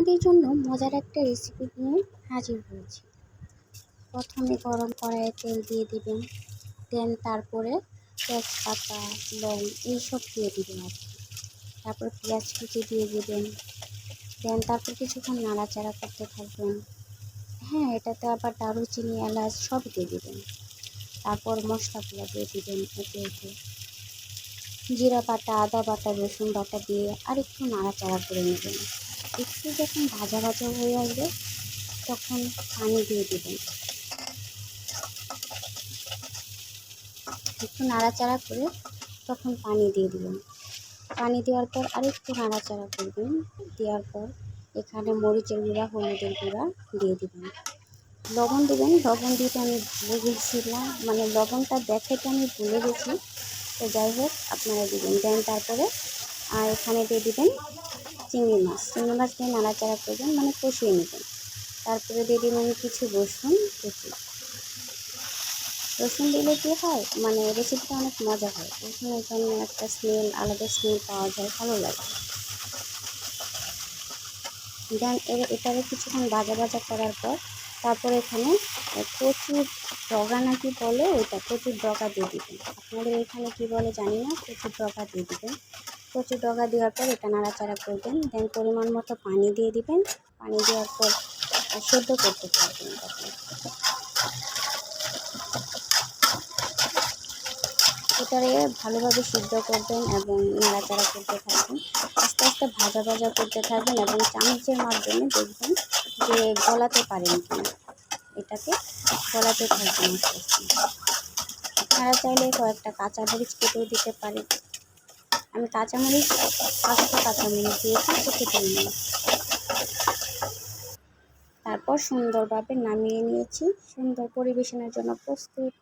আপনাদের জন্য মজার একটা রেসিপি নিয়ে হাজির হয়েছি। প্রথমে গরম কড়াইয়ে তেল দিয়ে দিবেন দেন তারপরে তেজপাতা লং এইসব দিয়ে দিবেন আর কি। তারপর পেঁয়াজ কুচি দিয়ে দেবেন দেন তারপর কিছুক্ষণ নাড়াচাড়া করতে থাকবেন। হ্যাঁ এটাতে আবার দারুচিনি, এলাচ সব দিয়ে দিবেন। তারপর মশলাগুলো দিয়ে দেবেন একে একে। জিরা বাটা, আদা বাটা, রসুন বাটা দিয়ে আর একটু নাড়াচাড়া করে নেবেন। একটু যখন ভাজা ভাজা হয়ে আসবে, তখন পানি দিয়ে দেবেন। একটু নাড়াচাড়া করে তখন পানি দিয়ে দিবেন। পানি দেওয়ার পর আরেকটু নাড়াচাড়া করবেন। দেওয়ার পর এখানে মরিচের গুঁড়া, হলুদের গুঁড়া দিয়ে দিবেন। লবণ দেবেন। লবণ দিতে আমি ভুলে গেছিলাম মানে লবণটা দেখাতে আমি ভুলে গেছি। তো যাই হোক, আপনারা দিবেন। দেন তারপরে, আর এখানে দিয়ে দিবেন চিংড়ি মাছ। চিংড়ি মাছ দিয়ে নাড়াচাড়া করবেন মানে কষিয়ে নেবেন। তারপরে দিয়ে দিবেন কিছু রসুন, কুচি। রসুন দিলে কী হয়? মানে রেসিপিটা অনেক মজা হয়। রসুনের জন্য একটা স্মেল আলাদা স্মেল পাওয়া যায়, ভালো লাগে। দেন এটারে কিছুক্ষণ ভাজা ভাজা করার পর তারপর এখানে প্রচুর ডগা নাকি বলে, ওইটা প্রচুর ডগা দিয়ে দিবেন। আপনাদের এখানে কি বলে জানি না প্রচুর ডগা দিয়ে দিবেন। প্রচুর ডগা দেওয়ার পর এটা নাড়াচাড়া করবেন। দেন পরিমাণ মতো পানি দিয়ে দিবেন। পানি দেওয়ার পর সেদ্ধ করতে পারবেন এটারে ভালোভাবে সিদ্ধ করবেন এবং নাড়াচাড়া করতে থাকবেন। আস্তে আস্তে ভাজা ভাজা করতে থাকবেন এবং চামচের মাধ্যমে দেখবেন যে গলাতে পারেন কিনা। এটাকে গলাতে থাকবেন আস্তে আস্তে। চাইলে কয়েকটা কাঁচামরিচ কেটেও দিতে পারেন। আমি কাঁচামরিচ, পাঁচটা কাঁচামরিচ দিয়েছি ছোটো পরিমাণে তারপর সুন্দরভাবে নামিয়ে নিয়েছি। সুন্দর পরিবেশনের জন্য প্রস্তুত।